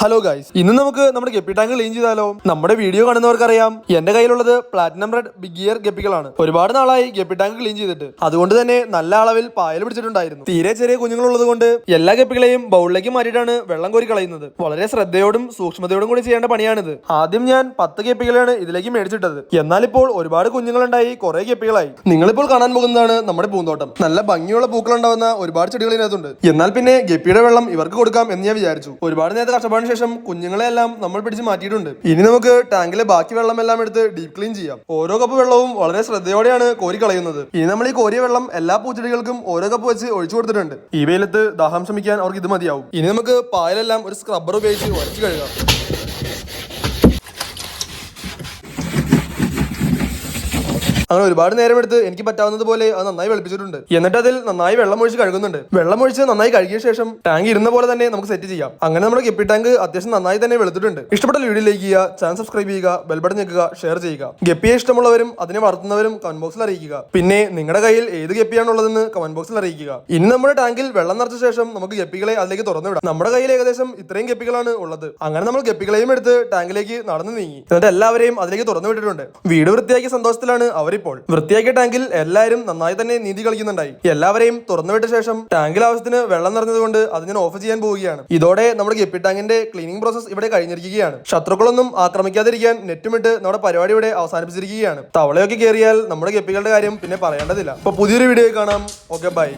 Hello guys ഇന്ന് നമുക്ക് നമ്മുടെ ഗപ്പി ടാങ്ക് ക്ലീൻ ചെയ്താലോ? നമ്മുടെ വീഡിയോ കാണുന്നവർക്കറിയാം. എന്റെ കയ്യിലുള്ളത് പ്ലാറ്റിനം റെഡ് ബിഗ് ഇയർ ഗപ്പികളാണ്. ഒരുപാട് നാളായി ഗപ്പി ടാങ്ക് ക്ലീൻ ചെയ്തിട്ട്. അതുകൊണ്ട് തന്നെ നല്ല അളവിൽ പായൽ പിടിച്ചിട്ടുണ്ടായിരുന്നു. തീരെ ചെറിയ കുഞ്ഞുങ്ങളുള്ളത് കൊണ്ട് എല്ലാ ഗപ്പികളെയും ബൗളിലേക്ക് മാറ്റിയിട്ടാണ് വെള്ളം കോരി കളയുന്നത്. വളരെ ശ്രദ്ധയോടും സൂക്ഷ്മതയോടും കൂടി ചെയ്യേണ്ട പണിയാണിത്. ആദ്യം ഞാൻ പത്ത് ഗപ്പികളെയാണ് ഇതിലേക്ക് മേടിച്ചിട്ടത്. എന്നാൽ ഇപ്പോൾ ഒരുപാട് കുഞ്ഞുങ്ങളുണ്ടായി കുറെ ഗപ്പികളായി. നിങ്ങളിപ്പോൾ കാണാൻ പോകുന്നതാണ് നമ്മുടെ പൂന്തോട്ടം. നല്ല ഭംഗിയുള്ള പൂക്കളുണ്ടാവുന്ന ഒരുപാട് ചെടികൾ ഇതിനകത്തുണ്ട്. എന്നാൽ പിന്നെ ഗപ്പിയുടെ വെള്ളം ഇവർക്ക് കൊടുക്കാം എന്ന് ഞാൻ വിചാരിച്ചു. ഒരുപാട് നേരത്തെ ശേഷം കുഞ്ഞുങ്ങളെ എല്ലാം നമ്മൾ പിടിച്ച് മാറ്റിയിട്ടുണ്ട്. ഇനി നമുക്ക് ടാങ്കിലെ ബാക്കി വെള്ളം എല്ലാം എടുത്ത് ഡീപ് ക്ലീൻ ചെയ്യാം. ഓരോ കപ്പ് വെള്ളവും വളരെ ശ്രദ്ധയോടെയാണ് കോരി കളയുന്നത്. ഇനി നമ്മൾ ഈ കോരിയ വെള്ളം എല്ലാ പൂച്ചെടികൾക്കും ഓരോ കപ്പ് വെച്ച് ഒഴിച്ചു കൊടുത്തിട്ടുണ്ട്. ഈ വെയിലത്ത് ദാഹം ശമിക്കാൻ അവർക്ക് ഇത് മതിയാവും. ഇനി നമുക്ക് പായലെല്ലാം ഒരു സ്ക്രബ്ബർ ഉപയോഗിച്ച് ഉരച്ചു കഴുകാം. അങ്ങനെ ഒരുപാട് നേരം എടുത്ത് എനിക്ക് പറ്റാവുന്നത് പോലെ അത് നന്നായി വെളുപ്പിച്ചിട്ടുണ്ട്. എന്നിട്ട് അതിൽ നന്നായി വെള്ളം ഒഴിച്ച് കഴുകുന്നുണ്ട്. വെള്ളം ഒഴിച്ച് നന്നായി കഴുകിയ ശേഷം ടാങ്ക് ഇരുന്ന പോലെ തന്നെ നമുക്ക് സെറ്റ് ചെയ്യാം. അങ്ങനെ നമ്മുടെ ഗപ്പി ടാങ്ക് അത്യാവശ്യം നന്നായി തന്നെ വെളുത്തിട്ടുണ്ട്. ഇഷ്ടപ്പെട്ട വീഡിയോ ലൈക്ക് ചെയ്യുക ചാനൽ സബ്സ്ക്രൈബ് ചെയ്യുക ബെൽബട്ടൺ ഞെക്കുക ഷെയർ ചെയ്യുക. ഗപ്പിയെ ഇഷ്ടമുള്ളവരും അതിനെ വളർത്തുന്നവരും കമന്റ് ബോക്സിൽ അറിയിക്കുക. പിന്നെ നിങ്ങളുടെ കയ്യിൽ ഏത് ഗപ്പിയാണുള്ളതെന്ന് കമന്റ് ബോക്സിൽ അറിയിക്കുക. ഇനി നമ്മുടെ ടാങ്കിൽ വെള്ളം നിറച്ച ശേഷം നമുക്ക് ഗപ്പികളെ അതിലേക്ക് തുറന്നു വിടാം നമ്മുടെ കയ്യിൽ ഏകദേശം ഇത്രയും ഗപ്പികളാണ് ഉള്ളത്. അങ്ങനെ നമ്മൾ ഗപ്പികളെയും എടുത്ത് ടാങ്കിലേക്ക് നടന്നു നീങ്ങി. എന്നിട്ട് എല്ലാവരെയും അതിലേക്ക് തുറന്നു വിട്ടിട്ടുണ്ട് വീട് വൃത്തിയാക്കിയ സന്തോഷത്തിലാണ് അവരിപ്പോൾ വൃത്തിയാക്കിയ ടാങ്കിൽ എല്ലാവരും നന്നായി തന്നെ നീതി കളിക്കുന്നുണ്ടായി. എല്ലാവരെയും തുറന്നു വിട്ട ശേഷം ടാങ്കിൽ ആവശ്യത്തിന് വെള്ളം നിറഞ്ഞതുകൊണ്ട് അത് ഞാൻ ഓഫ് ചെയ്യാൻ പോവുകയാണ്. ഇതോടെ നമ്മുടെ ഗപ്പി ടാങ്കിന്റെ ക്ലീനിങ് പ്രോസസ് ഇവിടെ കഴിഞ്ഞിരിക്കുകയാണ്. ശത്രുക്കളൊന്നും ആക്രമിക്കാതിരിക്കാൻ നെറ്റുമിട്ട് നമ്മുടെ പരിപാടി ഇവിടെ അവസാനിപ്പിച്ചിരിക്കുകയാണ്. തവളയൊക്കെ കയറിയാൽ നമ്മുടെ ഗപ്പികളുടെ കാര്യം പിന്നെ പറയേണ്ടതില്ല. അപ്പൊ പുതിയൊരു വീഡിയോ കാണാം. Okay bye